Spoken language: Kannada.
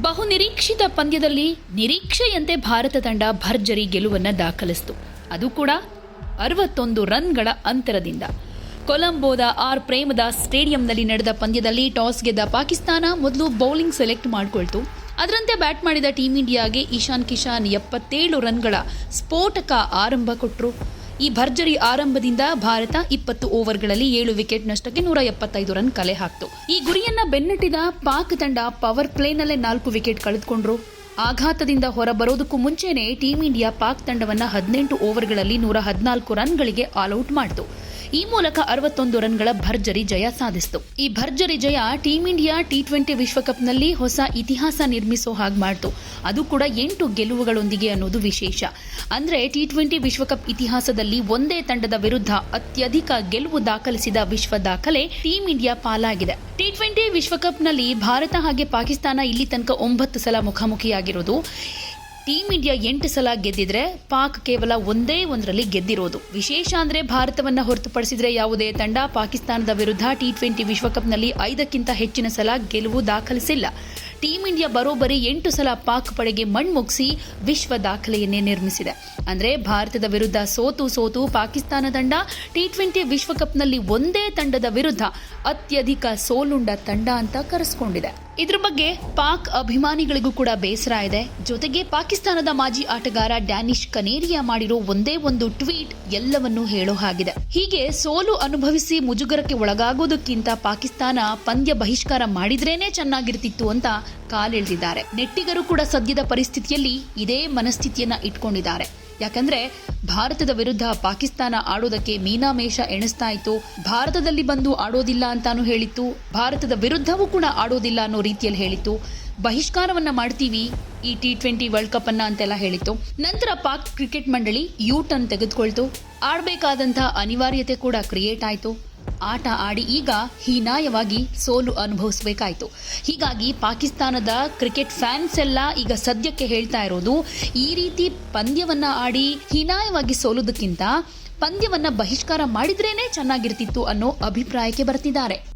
ಬಹುನಿರೀಕ್ಷಿತ ಪಂದ್ಯದಲ್ಲಿ ನಿರೀಕ್ಷೆಯಂತೆ ಭಾರತ ತಂಡ ಭರ್ಜರಿ ಗೆಲುವನ್ನು ದಾಖಲಿಸಿತು. ಅದು ಕೂಡ ಅರವತ್ತೊಂದು ರನ್ಗಳ ಅಂತರದಿಂದ. ಕೊಲಂಬೋದ ಆರ್ ಪ್ರೇಮದಾಸ್ ಸ್ಟೇಡಿಯಂನಲ್ಲಿ ನಡೆದ ಪಂದ್ಯದಲ್ಲಿ ಟಾಸ್ ಗೆದ್ದ ಪಾಕಿಸ್ತಾನ ಮೊದಲು ಬೌಲಿಂಗ್ ಸೆಲೆಕ್ಟ್ ಮಾಡಿಕೊಳ್ತು. ಅದರಂತೆ ಬ್ಯಾಟ್ ಮಾಡಿದ ಟೀಂ ಇಂಡಿಯಾಗೆ ಇಶಾನ್ ಕಿಶಾನ್ ಎಪ್ಪತ್ತೇಳು ರನ್ಗಳ ಸ್ಫೋಟಕ ಆರಂಭ ಕೊಟ್ಟರು ಈ ಭರ್ಜರಿ ಆರಂಭದಿಂದ ಭಾರತ ಇಪ್ಪತ್ತು ಓವರ್ಗಳಲ್ಲಿ ಏಳು ವಿಕೆಟ್ ನಷ್ಟಕ್ಕೆ ನೂರ ಎಪ್ಪತ್ತೈದು ರನ್ ಕಲೆ ಹಾಕ್ತು. ಈ ಗುರಿಯನ್ನ ಬೆನ್ನಟ್ಟಿದ ಪಾಕ್ ತಂಡ ಪವರ್ ಪ್ಲೇನಲ್ಲೇ ನಾಲ್ಕು ವಿಕೆಟ್ ಕಳೆದುಕೊಂಡ್ರು. ಆಘಾತದಿಂದ ಹೊರಬರೋದಕ್ಕೂ ಮುಂಚೆನೆ ಟೀಂ ಇಂಡಿಯಾ ಪಾಕ್ ತಂಡವನ್ನ ಹದಿನೆಂಟು ಓವರ್ಗಳಲ್ಲಿ ನೂರ ಹದಿನಾಲ್ಕು ರನ್ಗಳಿಗೆ ಆಲ್ಔಟ್ ಮಾಡಿತು. ಈ ಮೂಲಕ ಅರವತ್ತೊಂದು ರನ್ಗಳ ಭರ್ಜರಿ ಜಯ ಸಾಧಿಸಿತು. ಈ ಭರ್ಜರಿ ಜಯ ಟೀಂ ಇಂಡಿಯಾ ಟಿ ಟ್ವೆಂಟಿ ವಿಶ್ವಕಪ್ನಲ್ಲಿ ಹೊಸ ಇತಿಹಾಸ ನಿರ್ಮಿಸೋ ಹಾಗೆ ಮಾಡಿತು. ಅದು ಕೂಡ ಎಂಟು ಗೆಲುವುಗಳೊಂದಿಗೆ ಅನ್ನೋದು ವಿಶೇಷ. ಅಂದ್ರೆ ಟಿ ಟ್ವೆಂಟಿ ವಿಶ್ವಕಪ್ ಇತಿಹಾಸದಲ್ಲಿ ಒಂದೇ ತಂಡದ ವಿರುದ್ಧ ಅತ್ಯಧಿಕ ಗೆಲುವು ದಾಖಲಿಸಿದ ವಿಶ್ವ ದಾಖಲೆ ಟೀಂ ಇಂಡಿಯಾ ಪಾಲಾಗಿದೆ. ಟಿ ಟ್ವೆಂಟಿ ವಿಶ್ವಕಪ್ನಲ್ಲಿ ಭಾರತ ಹಾಗೆ ಪಾಕಿಸ್ತಾನ ಇಲ್ಲಿ ತನಕ ಒಂಬತ್ತು ಸಲ ಮುಖಾಮುಖಿಯಾಗಿರೋದು. ಟೀಂ ಇಂಡಿಯಾ ಎಂಟು ಸಲ ಗೆದ್ದಿದ್ರೆ ಪಾಕ್ ಕೇವಲ ಒಂದೇ ಒಂದರಲ್ಲಿ ಗೆದ್ದಿರೋದು. ವಿಶೇಷ ಅಂದ್ರೆ ಭಾರತವನ್ನ ಹೊರತುಪಡಿಸಿದ್ರೆ ಯಾವುದೇ ತಂಡ ಪಾಕಿಸ್ತಾನದ ವಿರುದ್ಧ ಟಿ ಟ್ವೆಂಟಿ ವಿಶ್ವಕಪ್ನಲ್ಲಿ ಐದಕ್ಕಿಂತ ಹೆಚ್ಚಿನ ಸಲ ಗೆಲುವು ದಾಖಲಿಸಿಲ್ಲ. ಟೀಂ ಇಂಡಿಯಾ ಬರೋಬ್ಬರಿ ಎಂಟು ಸಲ ಪಾಕ್ ಪಡೆಗೆ ಮಣ್ಮುಗಿಸಿ ವಿಶ್ವ ದಾಖಲೆಯನ್ನೇ ನಿರ್ಮಿಸಿದೆ. ಅಂದ್ರೆ ಭಾರತದ ವಿರುದ್ಧ ಸೋತು ಸೋತು ಪಾಕಿಸ್ತಾನ ತಂಡ ಟಿ ಟ್ವೆಂಟಿ ವಿಶ್ವಕಪ್ನಲ್ಲಿ ಒಂದೇ ತಂಡದ ವಿರುದ್ಧ ಅತ್ಯಧಿಕ ಸೋಲುಂಡ ತಂಡ ಅಂತ ಕರೆಸ್ಕೊಂಡಿದೆ. ಇದ್ರ ಬಗ್ಗೆ ಪಾಕ್ ಅಭಿಮಾನಿಗಳಿಗೂ ಕೂಡ ಬೇಸರ ಇದೆ. ಜೊತೆಗೆ ಪಾಕಿಸ್ತಾನದ ಮಾಜಿ ಆಟಗಾರ ಡ್ಯಾನಿಶ್ ಕನೇರಿಯಾ ಮಾಡಿರೋ ಒಂದೇ ಒಂದು ಟ್ವೀಟ್ ಎಲ್ಲವನ್ನೂ ಹೇಳೋ ಹಾಗಿದೆ. ಹೀಗೆ ಸೋಲು ಅನುಭವಿಸಿ ಮುಜುಗರಕ್ಕೆ ಒಳಗಾಗೋದಕ್ಕಿಂತ ಪಾಕಿಸ್ತಾನ ಪಂದ್ಯ ಬಹಿಷ್ಕಾರ ಮಾಡಿದ್ರೇನೆ ಚೆನ್ನಾಗಿರ್ತಿತ್ತು ಅಂತ ಕಾಲೆಳೆದಿದ್ದಾರೆ. ನೆಟ್ಟಿಗರು ಕೂಡ ಸದ್ಯದ ಪರಿಸ್ಥಿತಿಯಲ್ಲಿ ಇದೇ ಮನಸ್ಥಿತಿಯನ್ನ ಇಟ್ಕೊಂಡಿದ್ದಾರೆ. ಯಾಕಂದ್ರೆ ಭಾರತದ ವಿರುದ್ಧ ಪಾಕಿಸ್ತಾನ ಆಡೋದಕ್ಕೆ ಮೀನಾಮೇಷ ಎಣಿಸ್ತಾ ಇತ್ತು. ಭಾರತದಲ್ಲಿ ಬಂದು ಆಡೋದಿಲ್ಲ ಅಂತಾನು ಹೇಳಿತ್ತು. ಭಾರತದ ವಿರುದ್ಧವೂ ಕೂಡ ಆಡೋದಿಲ್ಲ ಅನ್ನೋ ರೀತಿಯಲ್ಲಿ ಹೇಳಿತ್ತು. ಬಹಿಷ್ಕಾರವನ್ನ ಮಾಡ್ತೀವಿ ಈ ಟಿ ಟ್ವೆಂಟಿ ವರ್ಲ್ಡ್ ಕಪ್ ಅನ್ನ ಅಂತೆಲ್ಲ ಹೇಳಿತ್ತು. ನಂತರ ಪಾಕ್ ಕ್ರಿಕೆಟ್ ಮಂಡಳಿ ಯೂ ಟರ್ನ್ ತೆಗೆದುಕೊಳ್ತು. ಆಡಬೇಕಾದಂತಹ ಅನಿವಾರ್ಯತೆ ಕೂಡ ಕ್ರಿಯೇಟ್ ಆಯಿತು. ಆಟ ಆಡಿ ಈಗ ಹೀನಾಯವಾಗಿ ಸೋಲು ಅನುಭವಿಸಬೇಕಾಯಿತು. ಹೀಗಾಗಿ ಪಾಕಿಸ್ತಾನದ ಕ್ರಿಕೆಟ್ ಫ್ಯಾನ್ಸ್ ಎಲ್ಲ ಈಗ ಸದ್ಯಕ್ಕೆ ಹೇಳ್ತಾ ಇರೋದು, ಈ ರೀತಿ ಪಂದ್ಯವನ್ನ ಆಡಿ ಹೀನಾಯವಾಗಿ ಸೋಲುವುದಕ್ಕಿಂತ ಪಂದ್ಯವನ್ನ ಬಹಿಷ್ಕಾರ ಮಾಡಿದ್ರೇನೆ ಚೆನ್ನಾಗಿರ್ತಿತ್ತು ಅನ್ನೋ ಅಭಿಪ್ರಾಯಕ್ಕೆ ಬರ್ತಿದ್ದಾರೆ.